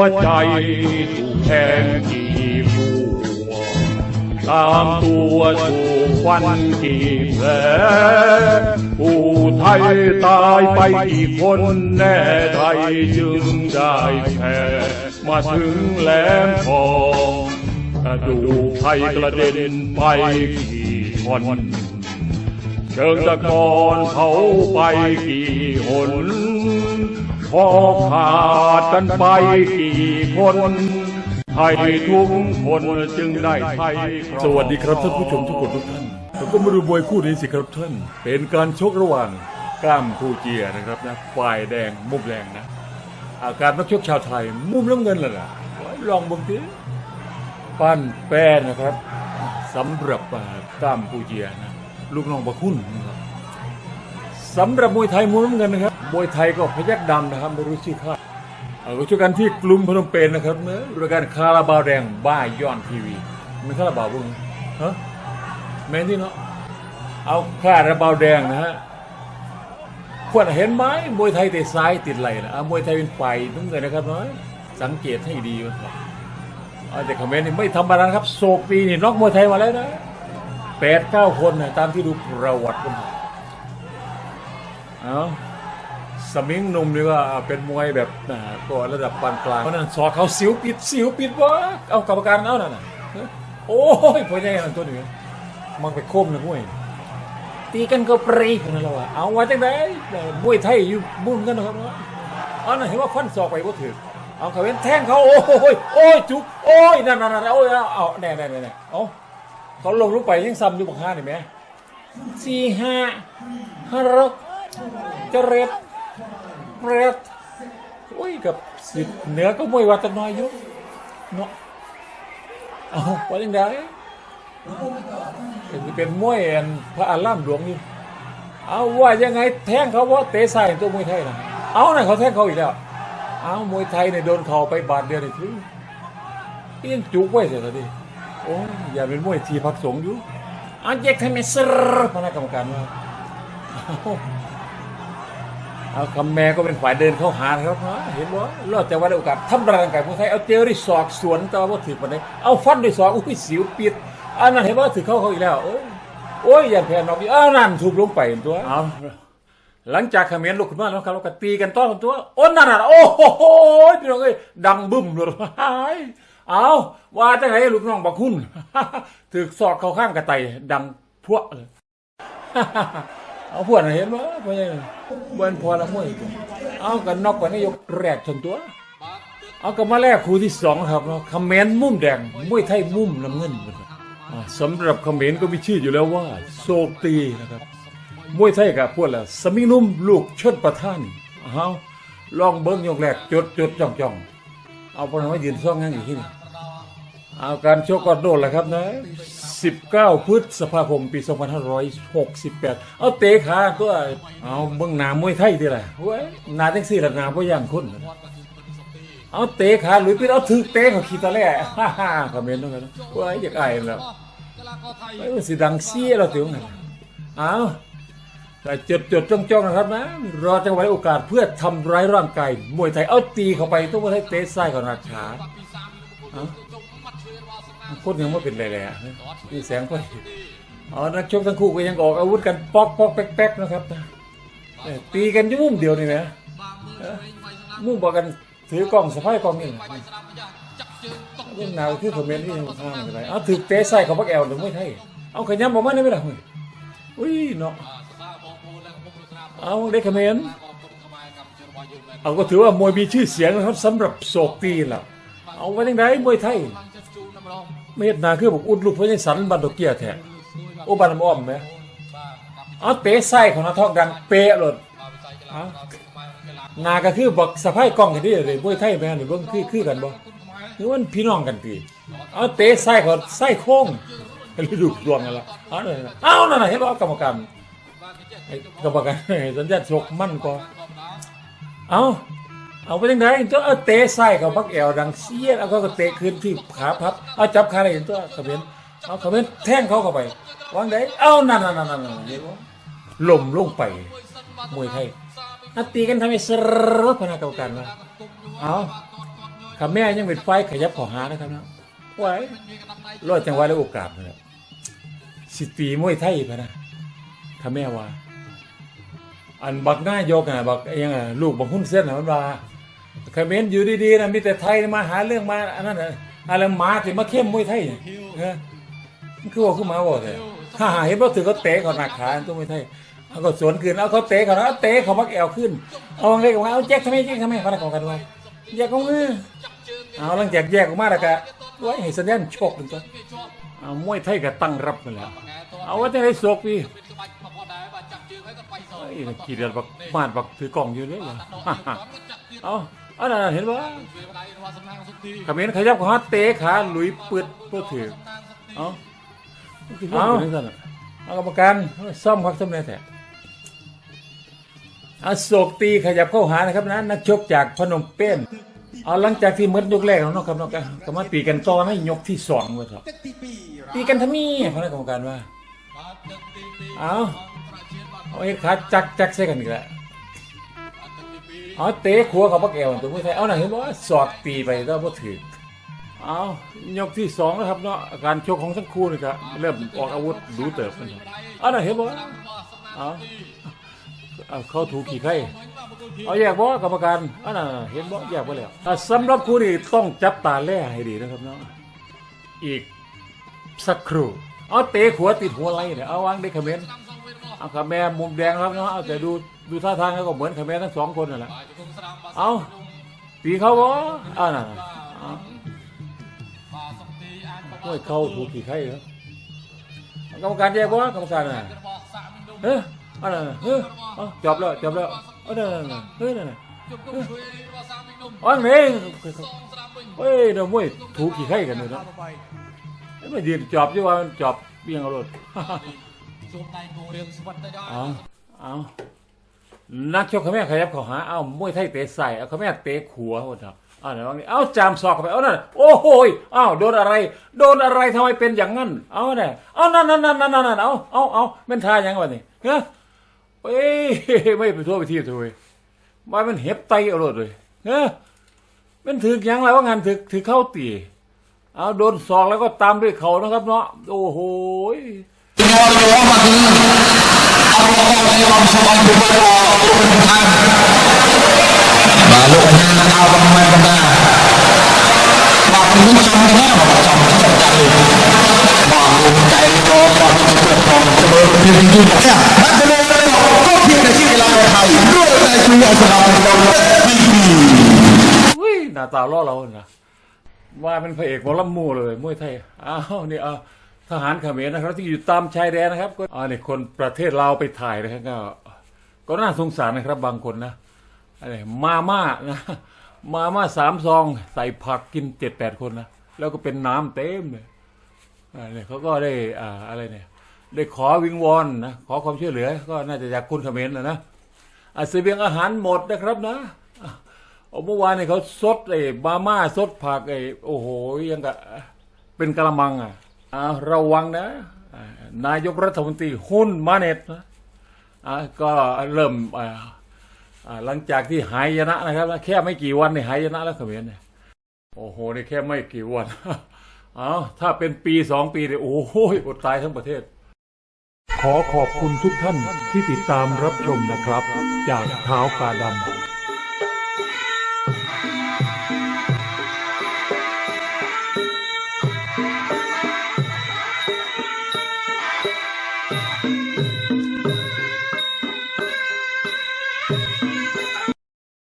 หัวใจถูกแทงกี่หัวตามตัวถูกฟันกี่แผลผู้ไทยตายไปกี่คนแน่ไทยจึงได้แพ้มาถึงแหลมทองกระดูกไทยกระเด็นไปกี่ท่อนเชิงตะกอนเผาไปกี่หน พอขาดกันไปกี่คนไทยทุกคนจึงได้ไทยสวัสดีครับท่านผู้ชมทุกคนทุกท่านเราก็มาดูมวยคู่นี้สิครับท่าน เป็นการชกระหว่างก้ามคูเจียนะครับนะฝ่ายแดงมุมแดงนะ อาการนักชกชาวไทย มุมน้ำเงินล่ะนะลองบิ่งทีปั้นแป้นะครับสำหรับก้ามคูเจียนะลูกน้องบะคุณนะครับสำหรับมวยไทยมุมน้ำเงินนะครับ มวยไทยก็พยักดำนะครับไม่รู้ชื่อค่ายเอาก็ช่วยกันที่กลุ่มพนมเปญนะครับเนื้อรายการคาราบาวแดงบ้าย้อนทีวีมันคาราบาวบุ้งฮะแม่นที่เนาะเอาคาราบาวแดงนะฮะควรเห็นไหมมวยไทยเตะซ้ายติดไหลนะมวยไทยเป็นฝ่ายน้ำเงินนะครับน้อยสังเกตให้ดีนะครับเอาแต่คอมเมนต์นี่ไม่ธรรมดานะครับโศกปีนี่นอกมวยไทยมาแล้วนะแปดเก้าคนนะตามที่ดูประวัติกันเอา สมิงหนุ่มนี่ก็เป็นมวยแบบอ่าก็ระดับปานกลางเพราะนั้นสอกเขาสิวปิดสิวปิดวะเอากรรมการเอานั่นน่ะโอ้ยพอใหญ่นั่นตัวนี้มันไปโค้มนะมวยตีกันก็ปรีคนนั้นแล้วว่าเอาไว้จังไดมวยไทยอยู่บุ้มกันนะครับเนาะอาน่ะเห็นว่าฟันศอกไปบ่ถึกเอาเขาเป็นแทงเขาโอ้ยโอ้ยจุกโอ้ยนั่นนั่นนั่นโอ้ยเอาแน่แน่แน่เอาเขาลงลงไปยังซ้ำอยู่บักห้านี่ไหมสี่ห้าห้าร้อยเจริญ เปรตโอ้ยกับสิบเหนือก็มวยวัดจักหน้อยอยู่เนาะเอาว่าจังไดเป็นเป็นมวยอันพระอารามหลวงอยู่เอาว่ายังไงแทงเขาว่าเตะใส่ตัวมวยไทยนะเอาน่ะเขาแทงเขาอีกแล้วเอามวยไทยเนี่ยโดนเข่าไปบาดเดียวนี่คือเอียนจุกไว้เสียแล้วดิโอ้ยอย่าเป็นมวยทีพักสงอยู่อันเจ๊กทำไมสรพนักกรรมการว่า เอาเอาคำแม่ก็เป็นฝ่ายเดินเข้าหานะครับฮะเห็นบ่รอดจากวันโอกาสทำร่างกายผู้ไทยเอาเจอด้วยศอกสวนต่อว่าถือปานใดเอาฟันด้วยศอกอุ้ยสิวปิดอันนั้นเห็นว่าถือเข้าเขาอีกแล้ว โอ้ยโอ้ยอย่าแพ้นอกอีกอ้าวนั่นถูกลงไปตัวเอาหลังจากเขมิ้นลุกขึ้นมาแล้วครับเราก็ตีกันต้อนตัวโอ้นั่นน่ะโอ้โหพี่น้องเอ้ยดังบึ้มเลยหายเอาว่าจังไงลูกน้องบักคุณถือศอกเข้าข้างกระไตดังพวกเลย เอาพวกน่ะเห็นบ่พ่อใหญ่เบิ่นพอละมวยเอากันนอกกว่านายกแรกชนตัว เอากันมาแรกคู่ที่สองครับเนาะคอมเมนต์มุมแดงมวยไทยมุมน้ำเงินสำหรับคอมเมนต์ก็มีชื่ออยู่แล้วว่าโซกตีนะครับมวยไทยกับพวกละสมิงนุ่มลูกเชิดประท่านเอาลองเบิ้งยกแรกจดจดจ้องจ้องเอาพอมายืนซ่องงั้นอยู่ที่นี่เอาการโชกก็โดนแหละครับนะ 19 พฤษภาคม ปี 2568 เอาเตะขาตัวเอาเบิ่งหนามวยไทยทีละเว้ยหนาจังสี่ละหนาบ่ย่างคนเอาเตะขาหลุยปิดเอาถึกเตะเขาขีตะแล่ฮ่าฮ่าคอมเมนต์ด้วยกันเว้ยอยากอายแล้วเอ้ยมันสิดังเสียเราถึงไงเอาแต่จดจดจ้องจ้องนะครับนะรอจังหวะโอกาสเพื่อทำร้ายร่างกายมวยไทยเอาตีเข้าไปต้องมาให้เตะซ้ายของราชา คนยังไม่เป็นไรเลยอะนี่แสงไฟอ๋อนักชกทั้งคู่ก็ยังออกอาวุธกันปอกปอกแป๊กแป๊กนะครับตีกันยุ่มุมเดียวนี่นะมุ่งบอกกันถือกล้องสะพายกล้องนี่เรื่องหนาวคือคอมเมนต์ที่ข้างอะไรเอาถือเตะใส่เขาพักแอลหรือไม่ใช่เอาขยันบอกมาได้ไหมล่ะเฮ้ยอุ้ยเนาะเอาได้คอมเมนต์เอาก็ถือว่ามวยมีชื่อเสียงนะครับสำหรับโศกตีล่ะเอาไว้ยังไงมวยไทย ไม่เห็นนาคือบอกอุดลูกพระยสันบันดอกเกียแท้โอ้บันอ้อมไหมเอาเตะไส้ของนักทอกดังเป๊ะหลดนาก็คือบอกสะพายกล้องกันที่เลยมวยไทยแม่หรือเบิ่งคือคือกันบ่หรือว่าพี่น้องกันตีเอาเตะไส้ของไส้โค้งหรือดูดวงกันละเอาเลยนะเอานั่นน่ะเห็นบ่กรรมการกรรมการให้สัญญาณชกมั่นก็เอา เอาไปยังไงตัวเอาเตะไส้เขาพักแอวดังเสียแล้วก็เตะขึ้นที่ขาพับเอาจับขาอะไรเห็นตัวเขมิ้นเอาเขมิ้นแทงเขาเข้าไปวางได้เอานั่นนั่นนั่นนั่นนล่มลงไปมวยไทยอาตีกันทำไมสรพนักกรรมการมาเอาข้าแม่ยังเป็นไฟขยับขอหานะครับนะไว้รอดจังหวะและโอกาสนะครับสิตีมวยไทยพนะข้าแม่ว่าอันบักหน้ายกอะบักไอ้ยังอะลูกบักหุ้นเส้นอะมันว่า เขมรอยู่ดีๆนะมีแต่ไทยมาหาเรื่องมาอันนั้นอะอะไรหมาที่มาเข้มมวยไทยเนี่ยเออมันคือว่าคือหมาบอกเลยฮ่าเห็นว่าถือเขาเตะเขาหนักขาตัวมวยไทยเอาก็สวนคืนเอาเขาเตะเขาเอาเตะเขามักแอวขึ้น เอาวางเล็กออกมาเอาแจ็คทำไมแจ็คทำไมเขาได้ของกันไว้แยกออกมาเอาหลังจากแยกออกมาแล้วก็ไว้ให้สัญญาณโชคหนึ่งตัวเอามวยไทยก็ตั้งรับไปแล้ว เอาว่าจะได้โศกพี่ไอ้ขี่เดือนบักมาดบักถือกล่องอยู่เลยเหรอเอา อันนั้นนะเห็นว่าขมิ้นขยับขาเตะขาหลุยปืดเพื่อถือเอาเอาเอากรรมการซ่อมพักซ่อมเลยแท้เอาโศกตีขยับเข้าหานะครับนะนักชกจากพนมเปญเอาหลังจากที่หมดยกแรกแล้วเนาะครับเนาะก็มาตีกันต่อในยกที่สองเว้ยครับตีกันทำไมพนักกรรมการว่าเอาเอาไอ้ขาจักจักใส่กันอีกแล้ว เอาเตะขัวเขาปักแอวตัวผู้ไทยเอาหน่ะเห็นบ่ว่าสอดตีไปแล้วบ่ถือเอายกที่สองนะครับเนาะการชกของทั้งคู่นี่ครับเริ่มออกอาวุธดูเติบมันครับเอาหนเห็นบ่เอาเอาเข้าถูกขี่ไข่เอาแยกบ่กรรมการเอาน่ะเห็นบ่แยกบ่แล้วสำหรับคู่นี้ต้องจับตาแล่ให้ดีนะครับเนาะอีกสักครู่เอาเตะหัวติดหัวไหลเนี่ยเอาวางได้คอมเมนต์ เอาคาแม่มุมแดงครับเนาะเอาแต่ดูดูท่าทางแล้วก็เหมือนคาแม่ทั้งสองคนนั่นแหละเอาตีเขาวะอ่าน่ะเอาโอ้ยเข้าถูกกี่ไข่ครับกรรมการแยกวะกรรมการน่ะเฮ้ยเอันนั้นน่ะเฮ้ยเอาจบแล้วจบแล้วเอานั่นน่ะเฮ้ยนั่นน่ะเฮ้ยอ๋อนี่เฮ้ยเดี๋ยวมวยถูกกี่ไข่กันเลยเนาะไม่ยืนจอบใช่ว่ามันจอบเบี้ยงเอารถ เอาเอานักชกเขาแม่ขยับเขาหาเอามวยไทยเตะใส่เอาเขาแม่เตะขัวหมดครับอ้าไหนบ้งนี่เอาจามศอกเข้าไปเอานั่นโอ้โหเอ้าโดนอะไร โดนอะไรทำไมเป็นอย่างนั้นเอาไหนเอานั่นนั่นนั่นนั่นนั่นเอาเอาเอาเป็นทายังวะนี่เฮ้ยเอ้ยไม่ไปทั่วไปที่เลยมาเป็นเห็บไตเอารถเลยเฮ้ยเป็นถือยังไล้วว่างานถือถือเข้าตีเอาโดนศอกแล้วก็ตามด้วยเขานะครับเนาะโอ้โห ย và lúc anh em ao băng mai băng ta và cũng những trong cái này mà trong cái trong cái và cùng cái đó và những cái việc còn cho bơ thì thì thì thế à bắt cho nên là có thiên là chỉ là thầy đưa tay chú ở sân học đồng đi อุ้ยหน้าตาล่อเรานะว่าเป็นพระเอกหมอลำมูเลยมวยไทยอ้าวนี่เอา ทหารเขมรนะครับ ที่อยู่ตามชายแดนนะครับ ก็อ่าเนี่ยคนประเทศลาวไปถ่ายนะครับก็ก็น่าสงสารนะครับบางคนนะอะไรมาม่านะมาม่าสามซองใส่ผักกินเจ็ดแปดคนนะแล้วก็เป็นน้ำเต็มเลยอ่าเนี่ยเขาก็ได้อ่าอะไรเนี่ย ได้ขอวิงวอนนะขอความช่วยเหลือ ก็น่าจะจากคุณเขมรนะนะอาเสบียงอาหารหมดนะครับนะเอาเมื่อวานเนี่ยเขาซดไอ้มาม่าซดผักไอ้โอ้โหยังกะเป็นกระมังอะอ่า ระวังนะ นายกรัฐมนตรีหุ้นมาเน็ตนะก็เริ่มหลังจากที่หายนะนะครับ แค่ไม่กี่วันเนี่ยหายนะแล้วเขมรเนี่ยโอ้โหนี่แค่ไม่กี่วันเอาถ้าเป็นปีสองปีเนี่ยโอ้โหอดตายทั้งประเทศ ขอขอบคุณทุกท่านที่ติดตามรับชมนะครับ จากเท้ากาดำ